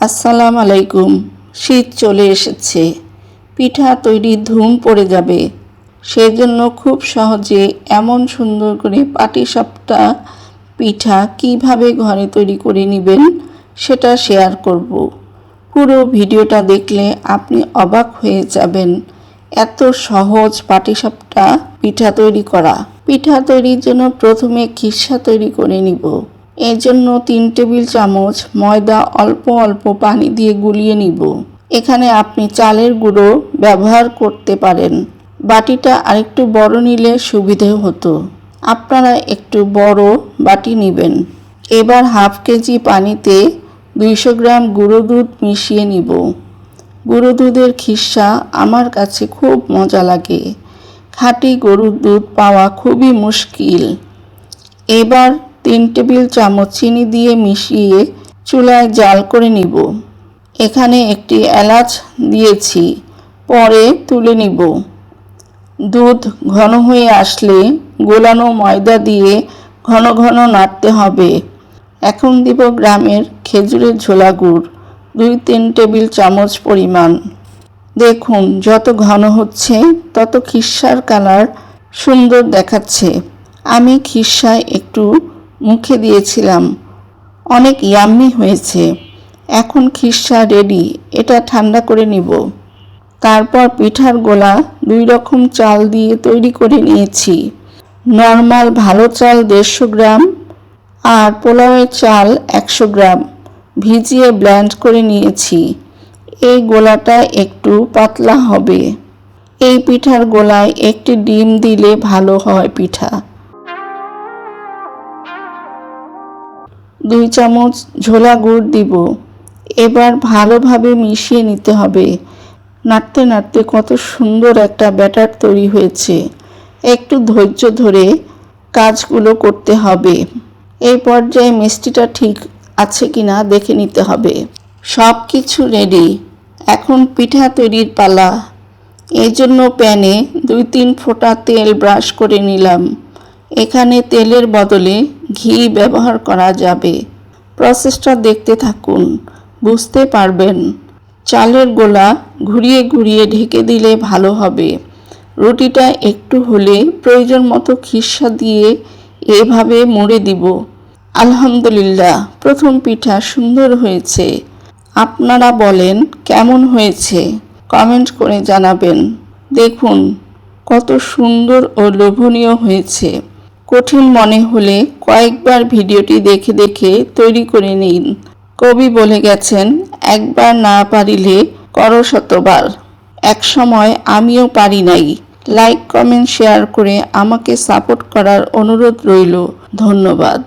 আসসালাম আলাইকুম। শীত চলে এসেছে। পিঠা তৈরির ধুম পড়ে যাবে। সেজন্য খুব সহজে এমন সুন্দর করে পাটিসাপটা পিঠা কীভাবে ঘরে তৈরি করে নেবেন সেটা শেয়ার করব। পুরো ভিডিওটা দেখলে আপনি অবাক হয়ে যাবেন এত সহজ পাটিসাপটা পিঠা তৈরি করা। পিঠা তৈরির জন্য প্রথমে খিসা তৈরি করে নিব। এর জন্য তিন টেবিল চামচ ময়দা অল্প অল্প পানি দিয়ে গুলিয়ে নিব। এখানে আপনি চালের গুঁড়ো ব্যবহার করতে পারেন। বাটিটা আরেকটু বড় নিলে সুবিধে হতো। আপনারা একটু বড় বাটি নেবেন। এবার হাফ কেজি পানিতে দুইশো গ্রাম গুঁড়ো দুধ মিশিয়ে নিব। গুঁড়ো দুধের খিসা আমার কাছে খুব মজা লাগে। খাঁটি গরুর দুধ পাওয়া খুবই মুশকিল। এবার তিন টেবিল চামচ চিনি দিয়ে মিশিয়ে চুলায় জাল করে নিব। এখানে একটি এলাচ দিয়েছি, পরে তুলে নিব। দুধ ঘন হয়ে আসলে গোলানো ময়দা দিয়ে ঘন ঘন নাড়তে হবে। এখন দিব গ্রামের খেজুরের ঝোলা গুড়, দুই তিন টেবিল চামচ পরিমাণ। দেখুন যত ঘন হচ্ছে, তত খিসার কালার সুন্দর দেখাচ্ছে। আমি খিসায় একটু মুখে দিয়েছিলাম। অনেক ইয়াম্মি হয়েছে। এখন খিসা রেডি এটা ঠান্ডা করে নিব। তারপর পিঠার গোলা দুই রকম চাল দিয়ে তৈরি করে নিয়েছি। নর্মাল ভালো চাল দেড়শো গ্রাম আর পোলাওয়ের চাল একশো গ্রাম ভিজিয়ে ব্ল্যান্ড করে নিয়েছি। এই গোলাটা একটু পাতলা হবে। এই পিঠার গোলায় একটি ডিম দিলে ভালো হয় পিঠা। দুই চামচ ঝোলা গুড় দিব। এবার ভালোভাবে মিশিয়ে নিতে হবে। নাড়তে নাড়তে কত সুন্দর একটা ব্যাটার তৈরি হয়েছে। একটু ধৈর্য ধরে কাজগুলো করতে হবে। এই পর্যায়ে মিষ্টিটা ঠিক আছে কিনা দেখে নিতে হবে। সব কিছু রেডি। এখন পিঠা তৈরির পালা। এই জন্য প্যানে দুই তিন ফোঁটা তেল ব্রাশ করে নিলাম। এখানে তেলের বদলে ঘি ব্যবহার করা যাবে। প্রসেসটা দেখতে থাকুন, বুঝতে পারবেন। চালের গোলা ঘুরিয়ে ঘুরিয়ে ঢেকে দিলে ভালো হবে। রুটিটা একটু হলে প্রয়োজন মতো খিসা দিয়ে এভাবে মুড়ে দিব। আলহামদুলিল্লাহ, প্রথম পিঠা সুন্দর হয়েছে। আপনারা বলেন, কেমন হয়েছে? কমেন্ট করে জানাবেন। দেখুন, কত সুন্দর ও লোভনীয় হয়েছে। কঠিন মনে হলে কয়েকবার ভিডিওটি দেখে দেখে তৈরি করে নিন। কবি বলে গেছেন, একবার না পারিলে করো শতবার। এক সময় আমিও পারি নাই। লাইক, কমেন্ট, শেয়ার করে আমাকে সাপোর্ট করার অনুরোধ রইল। ধন্যবাদ।